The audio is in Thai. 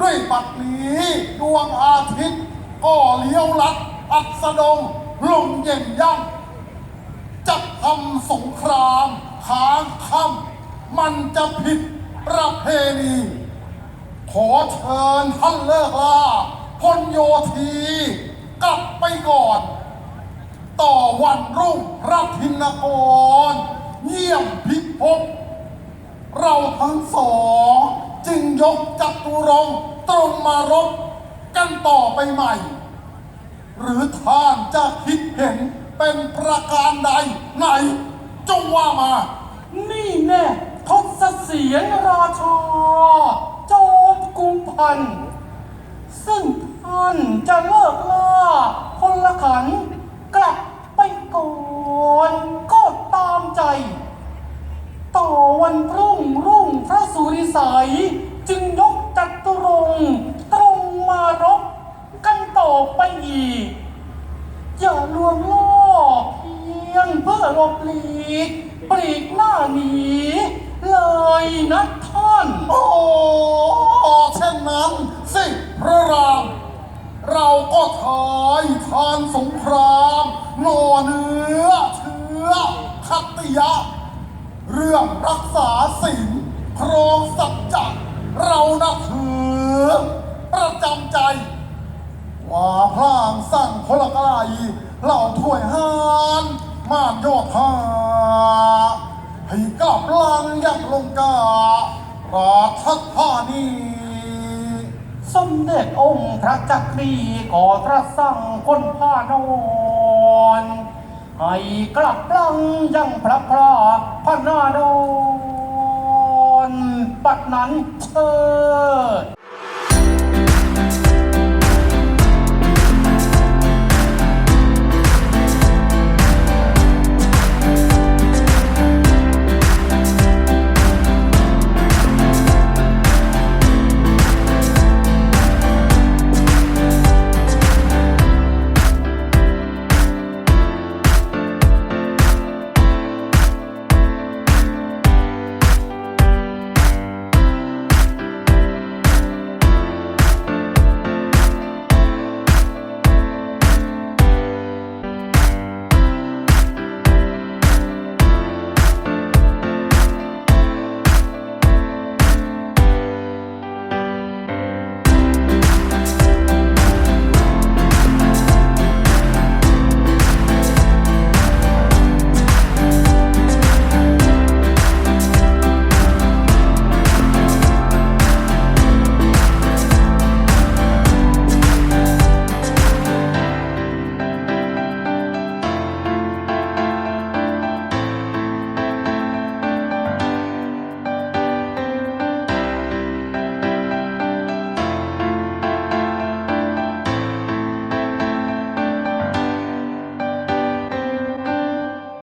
ด้วยปัดนี้ดวงอาทิตย์ก็เลี้ยวลัดอัสดงลงเย็นย่ำจะทำสงครามค้างค่ำมันจะผิดประเพณี ขอเชิญท่านเลิกลาพลโยธีกลับไปก่อน ต่อวันรุ่งระทินกรเยี่ยมพิภพเราทั้งสอง จึงยกจัตุรงตรงมารบกันต่อไปใหม่ หรือท่านจะคิดเห็นเป็นประการใดไหนจงว่ามา นี่แน่ทศเสียงราชา โจมกุมพันธ์ซึ่งท่านจะเลิกล่าพลขันธ์กลับไปก่อนก็ตามใจ ต่อวันพรุ่งรุ่งพระสุริสัย จึงยกจัตุรงค์ตรงมารบกันต่อ ไปอีก อย่าลวงล่อเพียงเพื่อหลบหลีกปลีกหน้าหนีเลยนะท่าน โอ้เช่นนั้นสิพระรามเราก็ทายทานสงครามนอเนื้อเชื้อขัตติยะ เรื่องรักษาศีลครองสัจจะเรานับถือ ประจำใจ ว่าพลางสั่งพลกลายเหล่าถ้วยหานม่านโยธาให้กลับลังยักลงการาชัดพานีสมเด็จองค์พระจักรีก่อตรัสสั่งคนผ้านอนให้กลับลังยังพระพราพระนานอนปัดนั้นเชิด